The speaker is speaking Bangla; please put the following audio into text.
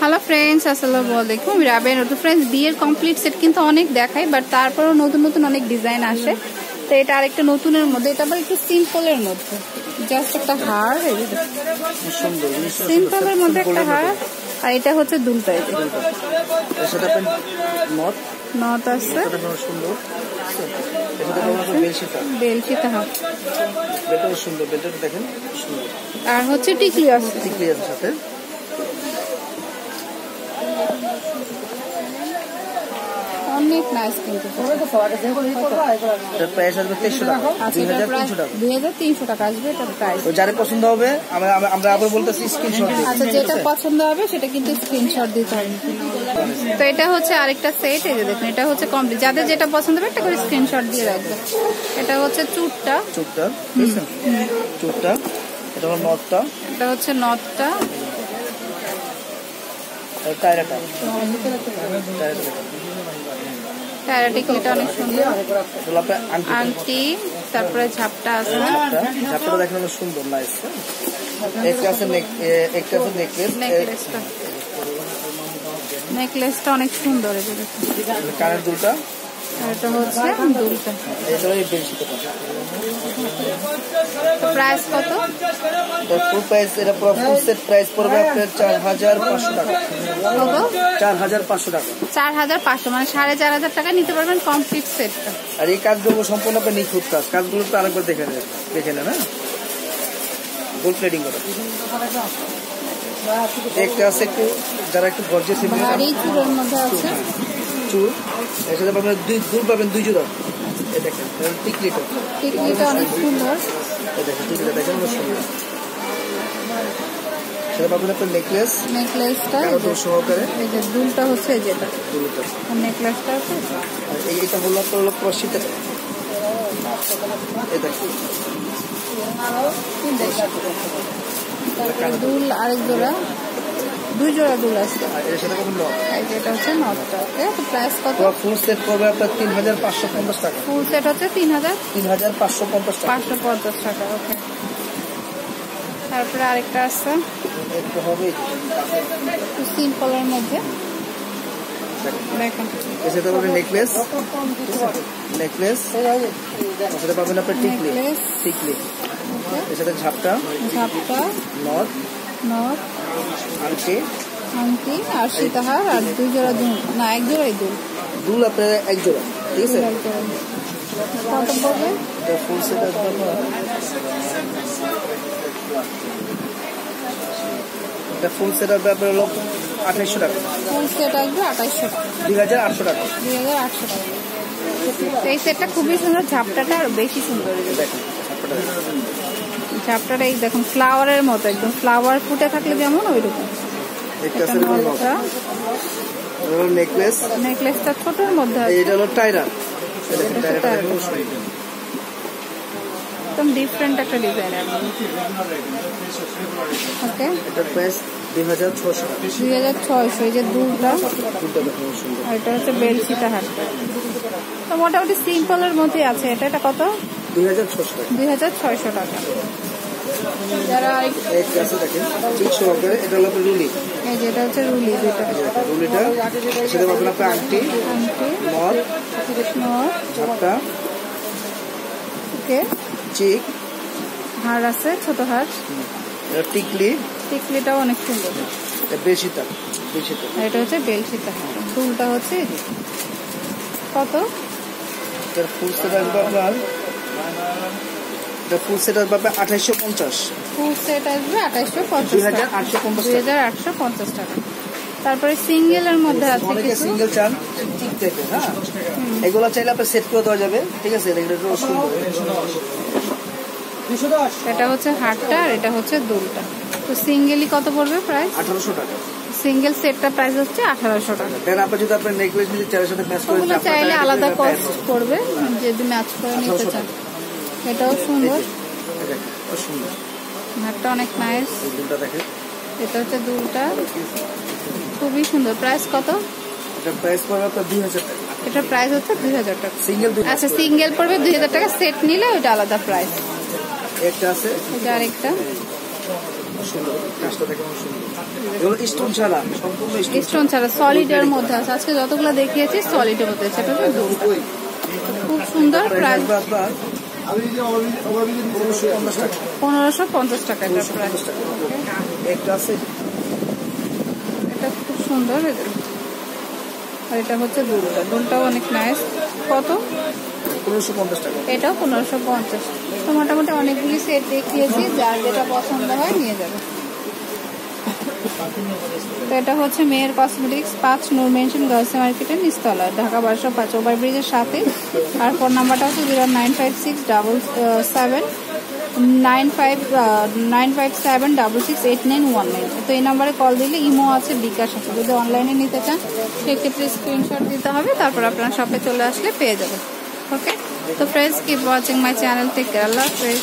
হ্যালো ফ্রেন্ডস আসসালামু আলাইকুম রাবেন তো ফ্রেন্ডস বিয়ের কমপ্লিট সেট কিন্তু অনেক দেখাই বাট তারপরও নতুন নতুন অনেক ডিজাইন আসে। তো এটা আরেকটা নতুনের মধ্যে এটা আবার একটু সিম্পলের মধ্যে। জাস্ট একটা হার সিম্পলের মধ্যে একটা হার আর এটা হচ্ছে দুলটা এই যে। এর নট আছে। সুন্দর। দেখেন আর হচ্ছে টিকলি আছে। টিকলি আছে সাথে। অনেক নাইস কিন্তু প্রাইস আসবে তেইশশো টাকা। আচ্ছা দুই হাজার তিনশো টাকা। দুই হাজার তিনশো টাকা আসবে এটার প্রাইস তো পছন্দ হবে আমরা আমরা- আমরা আবার বলতেছি স্ক্রিনশট আচ্ছা যেটা পছন্দ হবে সেটা কিন্তু স্ক্রিনশট দিতে হবে তো এটা হচ্ছে আরেকটা সেট এই যে দেখুন এটা হচ্ছে কমপ্লিট যাদের যেটা পছন্দ হবে একটা করে স্ক্রিনশট দিয়ে রাখবে। এটা হচ্ছে চুটটা। বুঝছেন? চুপটা এটা হলো নটটা। এটা হচ্ছে নটটা। টায়রাটা টায়রাটা প্যারাটিকলিটা অনেক সুন্দর। আংটি তারপরে ঝাপটা আছে। ঝাপটা ঝাপটা দেখেন অনেক সুন্দর নাইস একটা আছে একটা আছে নেকলেস নেকলেসটা নেকলেসটা অনেক সুন্দর কানের দুলটা। এটা হচ্ছে দুলটা প্রাইস কত? ফুল প্রাইস এটা পুরো ফুল সেট প্রাইস পড়বে আপনার চার হাজার পাঁচশো টাকা। চার হাজার পাঁচশো টাকা। চার হাজার পাঁচশো মানে সাড়ে চার হাজার টাকা নিতে পারবেন কমপ্লিট সেটটা আর এই কাজগুলো সম্পূর্ণ আপনার নিখুঁত কাজ। কাজগুলো তো আরেকবার দেখে নেন দেখে নেন হ্যাঁ? গোল্ড প্লেটিং করা। একটা আছে একটু যারা একটু গর্জে আর এই চুলের মধ্যে আছে। চুল এর সাথে পাবেন দুই দুল পাবেন দুই জোড়া। এই দেখেন টিকলিটা। টিকলিটা অনেক সুন্দর। এই দেখেন টিকলিটা দেখেন অনেক সুন্দর। সেটা পাবেন আপনার নেকলেস নেকলেসটা এই সহকারে। এই যে দুলটা হচ্ছে যেটা। দুলটা। নেকলেসটা আছে। আর এই এটা হলো আপনার হলো ক্রসিটা এই দেখেন। দুল আরেক জোড়া। দুই জোড়া দুল আছে। এর সাথে পাবেন নট এই যে এটা হচ্ছে নটটা ওকে তো প্রাইস কত? ফুল সেট করবে আপনার তিন হাজার পাঁচশো পঞ্চাশ টাকা। ফুল সেট হচ্ছে তিন হাজার তিন হাজার পাঁচশো পঞ্চাশ টাকা। পাঁচশো পঞ্চাশ টাকা ওকে তারপরে আরেকটা আছে। একটু হবে। একটু সিম্পলের মধ্যে। দেখেন। পাবেন নেকলেস নেকলেস এর পাবেন আপনার টিকলি। টিকলি। এর সাথে ঝাপটা। ঝাপটা। নট। নট আংটি। আংটি আর সীতাহার আর দুই জোড়া দুল। না এক জোড়াই দুল। দুল আপনার এক জোড়া ঠিক আছে? কত পড়বে? এটা ফুল সেট আসবে এটা ফুল সেট আসবে আপনার হলো আঠাইশশো টাকা। ফুল সেট আসবে আঠাইশশো টাকা। দুই হাজার আটশো টাকা। দুই হাজার আটশো টাকা। এই সেটটা খুবই সুন্দর ঝাপটাটা আর বেশি সুন্দর। দেখেন ঝাপটাটা দেখেন। ঝাপটাটা এই দেখুন ফ্লাওয়ারের মতো একদম। ফ্লাওয়ার ফুটে থাকলে যেমন ওই রকম নেকলেস নেকলেসটা ছোটোর মধ্যে এটা হলো টাইরা। একদম ডিফারেন্ট একটা ডিজাইনের ওকে প্রাইস এই যে দুলটা। আর এটা হচ্ছে বেলসিটা হাটটা তো মোটামুটি সিম্পলের মধ্যে আছে। এটা এটা কত? দুই হাজার ছশো টাকা। যারা আরেক- এই দেখেন ঠিক সহকারে এটা হলো রুলি। এই যে এটা হচ্ছে রুলি দুইটা রুলিটা সেটা পাবেন আপনার আংটি আংটি নট ওকে। চিক হার আছে ছোট হার টিকলি। টিকলিটাও অনেক সুন্দর। এটা বেশিটা বেশিটা। এটা হচ্ছে বেলসিটা ফুলটা হচ্ছে কত? ফুল সেট আপনার এটা ফুল সেট আসবে আঠাইশশো পঞ্চাশ। ফুল সেট আসবে আঠাইশশো পঞ্চাশ দুই হাজার টাকা আটশো পঞ্চাশ দুই হাজার আটশো পঞ্চাশ টাকা। তারপরে সিঙ্গেলের মধ্যে আছে অনেকে কিছু? সিঙ্গেল চান ঠিক দেখবেন হ্যাঁ এগুলো চাইলে আপনার সেট করে দেওয়া যাবে ঠিক আছে? এটা একটু সুন্দর এটা হচ্ছে হাটটা আর এটা হচ্ছে দুলটা। তো সিঙ্গেলই কত পড়বে প্রাইস আঠারোশো টাকা। সিঙ্গেল সেটটা প্রাইস হচ্ছে আঠারোশো টাকা। দেন আপনার যদি আপনার নেকলেস যদি চারের সাথে ম্যাচ করে চাইলে আলাদা কস্ট পড়বে যদি ম্যাচ করে নিতে চান। এটাও সুন্দর। সুন্দর। অনেক নাইস এটা হচ্ছে দুলটা। খুবই সুন্দর। প্রাইস কত? এটা প্রাইস হচ্ছে দুই হাজার টাকা। সিঙ্গেল আচ্ছা সিঙ্গেল পড়বে দুই হাজার টাকা। সেট নিলে ওইটা আলাদা প্রাইস একটা আছে। এটা আরেকটা। স্টোন ছাড়া স্টোন সলিডের মধ্যে আছে। আজকে যতগুলো দেখিয়েছি মধ্যে দুলটা। খুব সুন্দর প্রাইস পনেরোশো পঞ্চাশ টাকা এটা একটা আছে? এটা খুব সুন্দর আর এটা হচ্ছে দুলটা। দুলটাও অনেক নাইস কত? এটাও পনেরোশো পঞ্চাশ। তো মোটামুটি অনেকগুলি সেট দেখিয়েছি। যার যেটা পছন্দ হয় নিয়ে যাবে। তো এটা হচ্ছে মেয়ের কসমেটিক্স পাঁচ নূর মেনশন গার্লস মার্কেটের নিস্তলা ঢাকা বারোশো পাঁচ, ওভার ব্রিজের সাথে। আর ফোন নাম্বারটা হচ্ছে zero nine five six double seven nine five nine five seven double six eight nine one nine তো এই নাম্বারে কল দিলে ইমো আছে বিকাশ আছে। যদি অনলাইনে নিতে চান, সেক্ষেত্রে স্ক্রিনশট দিতে হবে, তারপর আপনার শপে চলে আসলে পেয়ে যাবেন। ওকে তো friends keep watching my channel থেকে আল্লাহ হাফেজ।